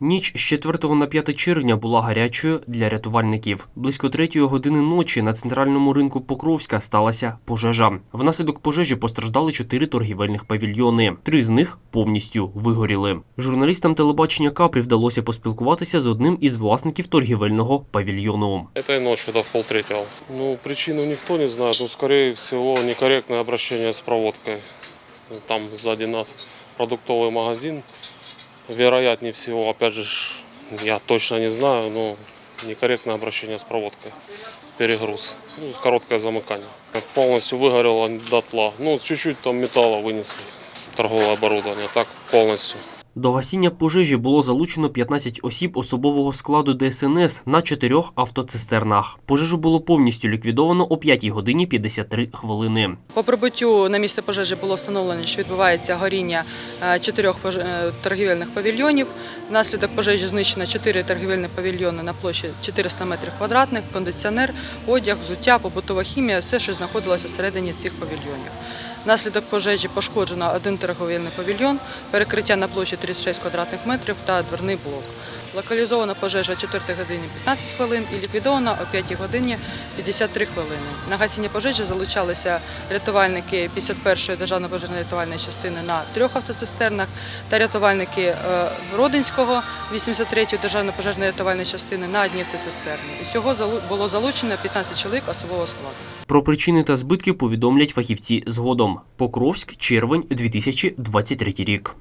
Ніч з 4 на 5 червня була гарячою для рятувальників. Близько третьої години ночі на центральному ринку Покровська сталася пожежа. Внаслідок пожежі постраждали чотири торгівельних павільйони. Три з них повністю вигоріли. Журналістам телебачення Капрі вдалося поспілкуватися з одним із власників торгівельного павільйону. Этой ночью до полтретьего. Ну, причину никто не знает, но, скорее всего, некорректное обращение с проводкой. Ну, Там сзади нас продуктовый магазин Вероятнее всего, опять же, ж, я точно не знаю, но некорректное обращение с проводкой. Перегруз. Ну, короткое замыкание. Полностью выгорело дотла. Ну, чуть-чуть там металла вынесли. Торговое оборудование. Так полностью. До гасіння пожежі було залучено 15 осіб особового складу ДСНС на чотирьох автоцистернах. Пожежу було повністю ліквідовано о 5 годині 53 хвилини. По прибуттю на місце пожежі було встановлено, що відбувається горіння е, чотирьох е, торгівельних павільйонів. Внаслідок пожежі знищено чотири торгівельні павільйони на площі 400 метрів квадратних, кондиціонер, одяг, взуття, побутова хімія, все, що знаходилося всередині цих павільйонів. Внаслідок пожежі пошкоджено один торговельний павільйон, перекриття на площі 36 квадратних метрів та дверний блок. Локалізована пожежа о 4 годині 15 хвилин і ліквідована о 5 годині 53 хвилини. На гасіння пожежі залучалися рятувальники 51-ї державної пожежної рятувальної частини на трьох автоцистернах та рятувальники е, Родинського 83-ї державної пожежної рятувальної частини на одній автоцистерні. Усього було залучено 15 чоловік особового складу. Про причини та збитки повідомлять фахівці згодом. Покровськ, червень 2023 рік.